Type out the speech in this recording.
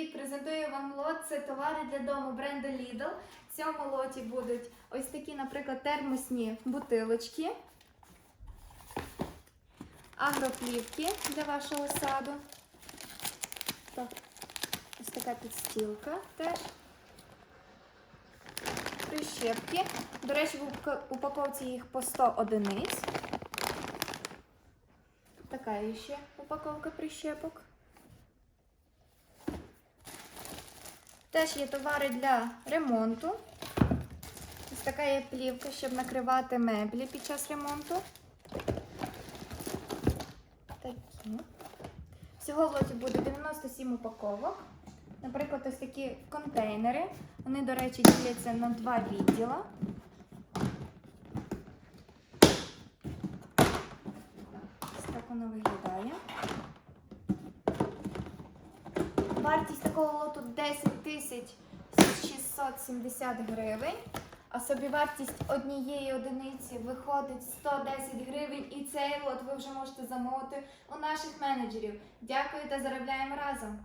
Привіт! Презентую вам лот. Це товари для дому бренду Lidl. В цьому лоті будуть ось такі, наприклад, термосні бутилочки, агроплівки для вашого саду. Так, ось така підстілка теж. Прищепки. До речі, в упаковці їх по 100 одиниць. Така ще упаковка прищепок. Теж є товари для ремонту. Ось така є плівка, щоб накривати меблі під час ремонту. Такі. Всього в лоті буде 97 упаковок. Наприклад, ось такі контейнери. Вони, до речі, діляться на два відділа. Ось так воно виглядає. Вартість такого лоту 10 тисяч 670 гривень, а собівартість однієї одиниці виходить 110 гривень, і цей лот ви вже можете замовити у наших менеджерів. Дякую та заробляємо разом!